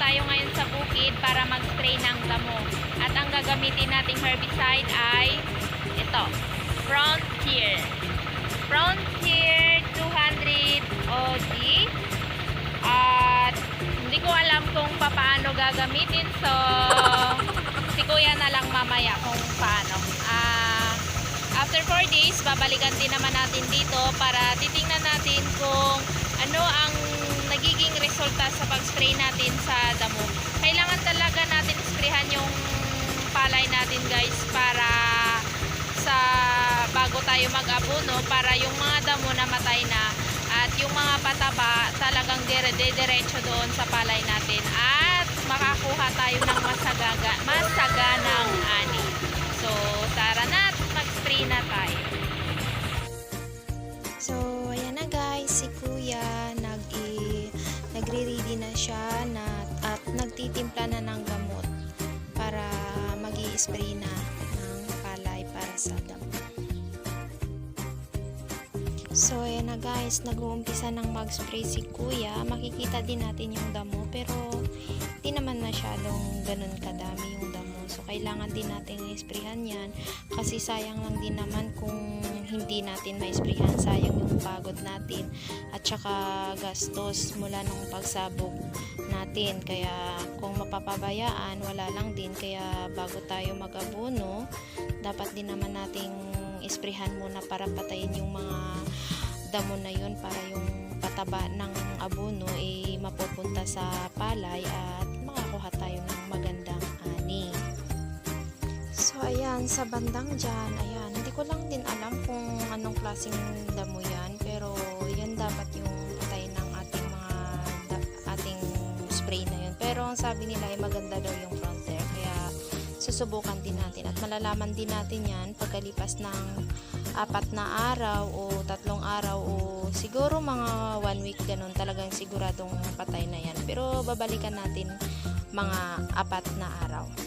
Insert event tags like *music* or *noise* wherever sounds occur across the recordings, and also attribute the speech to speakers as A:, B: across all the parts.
A: tayo ngayon sa bukid para mag-spray ng damo. At ang gagamitin nating herbicide ay ito, Frontier. Frontier 200 OG. At hindi ko alam kung paano gagamitin. So, si kuya na lang mamaya kung paano. Ah, after 4 days, babalikan din naman natin dito para titingnan natin kung ano ang nagiging resulta sa pag-spray natin sa damo. Kailangan talaga natin sprayhan yung palay natin guys para sa bago tayo mag-abono para yung mga damo na matay na at yung mga pataba talagang dire-diretso doon sa palay natin at makakuha tayo ng masagaga, masaganang ani. So, tara na, mag-spray na tayo.
B: So, ayan na guys, si Kuya spray na ng palay para sa damo. So, ayan na guys, nag-uumpisa ng mag-spray si Kuya. Makikita din natin yung damo pero di naman masyadong ganun kadami yung damo. So, kailangan din natin i-sprayhan yan kasi sayang lang din naman kung hindi natin ma-sprayhan. Sayang yung pagod natin at saka gastos mula nung pagsabog natin. Kaya kung mapapabayaan, wala lang din. Kaya bago tayo mag-abono, dapat din naman nating isprayhan muna para patayin yung mga damo na yun para yung pataba ng abono ay mapupunta sa palay at makakuha tayo ng magandang ani. So ayan, sa bandang dyan, ayan, hindi ko lang din alam kung anong klaseng damo yan pero sabi nila ay maganda daw yung frontier kaya susubukan din natin at malalaman din natin yan pagkalipas ng apat na araw o tatlong araw o siguro mga one week ganun talagang siguradong patay na yan. Pero babalikan natin mga apat na araw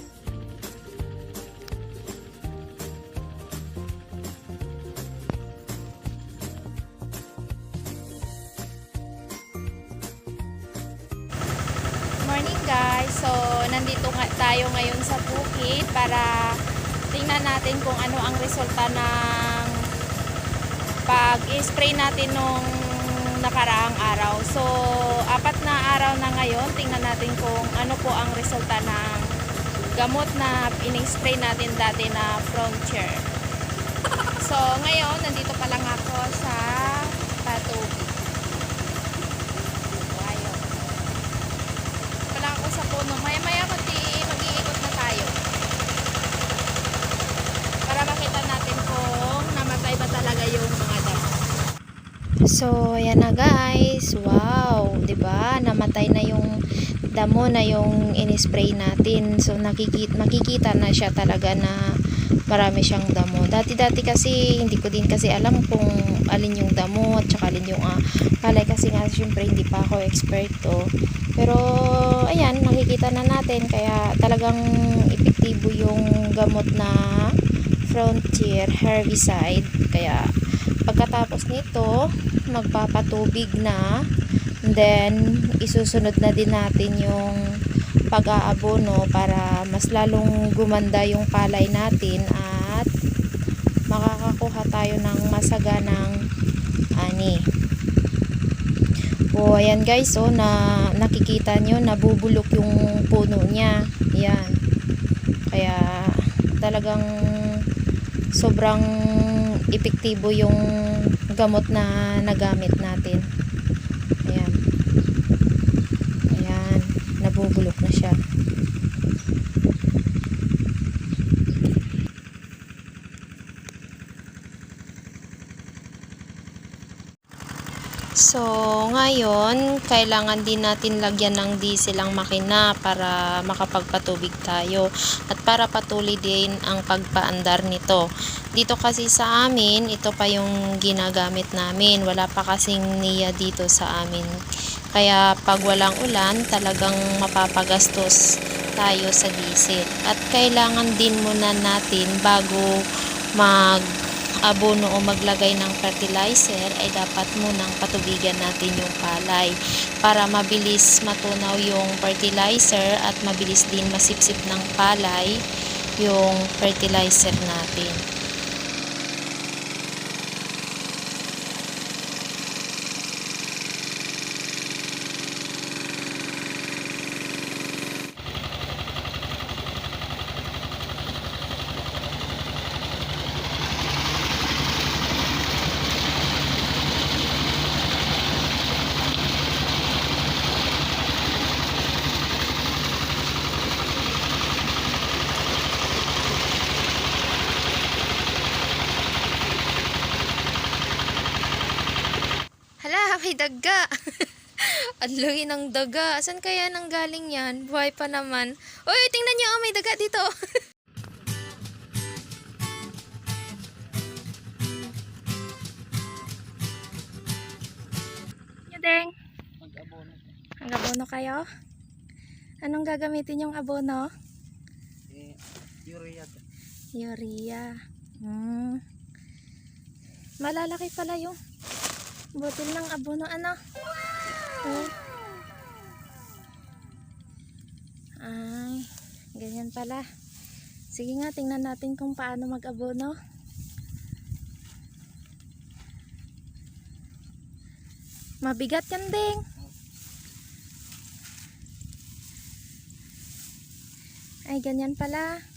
A: guys! So, nandito nga tayo ngayon sa bukid para tingnan natin kung ano ang resulta ng pag-spray natin nung nakaraang araw. So, apat na araw na ngayon, tingnan natin kung ano po ang resulta ng gamot na in-spray natin dati na frontier. So, ngayon, nandito pa lang ako sa Patubig. Ayun pala ako sa puno. Maya-maya mag-iikot na tayo. Para makita natin kung namatay ba talaga yung mga damo.
B: So, ayan na guys. Wow, 'di ba? Namatay na yung damo na yung in-spray natin. So, nakikita makikita na siya talaga na marami siyang damo. Dati-dati kasi hindi ko din kasi alam kung alin yung damo at saka alin yung ah, palay kasi nga syempre hindi pa ako eksperto. Pero ayan, nakikita na natin kaya talagang epektibo yung gamot na Frontier herbicide. Kaya pagkatapos nito, magpapatubig na. And then, isusunod na din natin yung pag-aabono para mas lalong gumanda yung palay natin at makakakuha tayo ng masaganang ani. O, ayan guys, oh, na nakikita nyo, nabubulok yung puno niya. Ayan. Kaya, talagang sobrang epektibo yung gamot na nagamit natin. Ayan. Ayan. Nabubulok na siya. So, ngayon, kailangan din natin lagyan ng diesel ang makina para makapagpatubig tayo at para patuloy din ang pagpaandar nito. Dito kasi sa amin, ito pa yung ginagamit namin. Wala pa kasing niya dito sa amin. Kaya pag walang ulan, talagang mapapagastos tayo sa diesel. At kailangan din muna natin bago mag abono o maglagay ng fertilizer ay dapat munang patubigan natin yung palay para mabilis matunaw yung fertilizer at mabilis din masipsip ng palay yung fertilizer natin. Daga. *laughs* Ang laki ng daga. Saan kaya nang galing yan? Buhay pa naman. Uy, tingnan niyo, oh, may daga dito. *laughs* Yudeng,
C: Mag-abono.
B: ang abono kayo? Anong gagamitin yung abono?
C: Eh, urea.
B: Urea. Hmm. Malalaki pala yung bottle ng abono. Ano? Oh. Ay, ganyan pala. Sige nga, tingnan natin kung paano mag-abono. Mabigat yan, Ding. Ay, ganyan pala.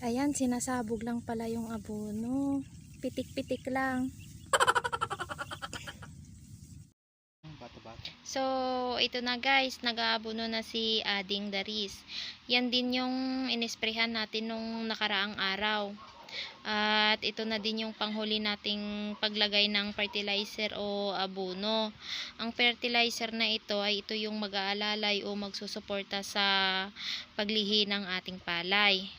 B: Ayan, sinasabog lang pala yung abono. Pitik-pitik lang. So, ito na guys, nag-aabono na si Ading Daris. Yan din yung inisprehan natin nung nakaraang araw. At ito na din yung panghuli nating paglagay ng fertilizer o abono. Ang fertilizer na ito ay ito yung mag-aalalay o magsusuporta sa paglihi ng ating palay.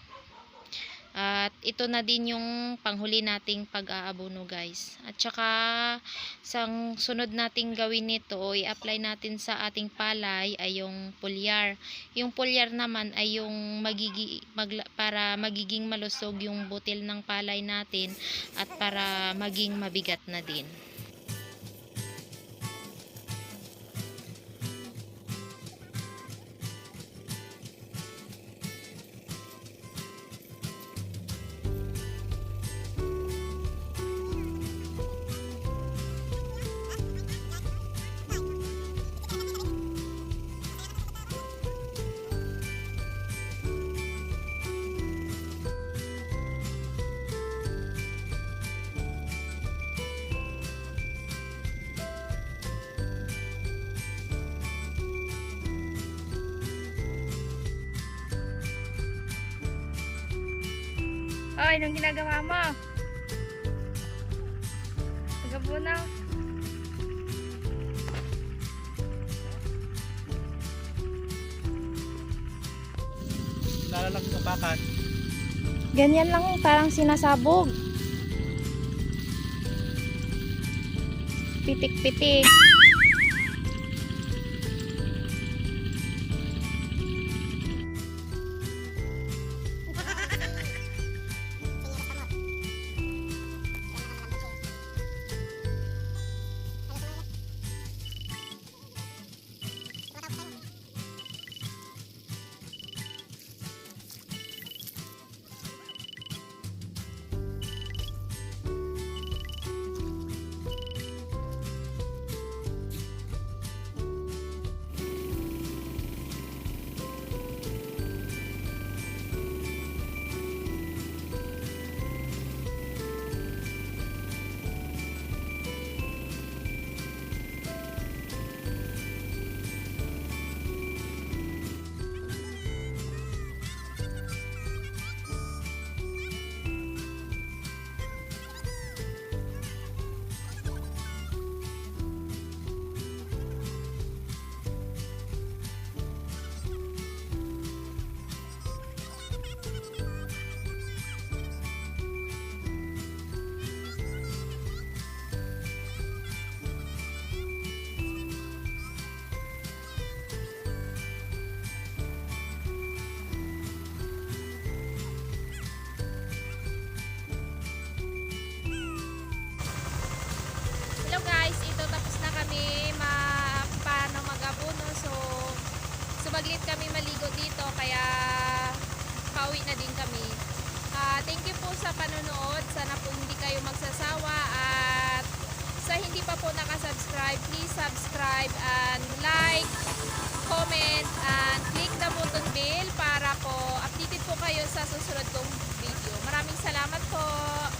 B: At ito na din yung panghuli nating pag-aabono guys. At saka sang sunod nating gawin nito o i-apply natin sa ating palay ay yung pulyar. Yung pulyar naman ay yung magigi, magla- para magiging malusog yung butil ng palay natin at para maging mabigat na din.
A: Anong ginagawa mo? Tagabuno.
C: Lalalak sa bakat.
B: Ganyan lang parang sinasabog. Pitik-pitik.
A: Po nakasubscribe, please subscribe and like, comment, and click the button bell para po updated po kayo sa susunod kong video. Maraming salamat po!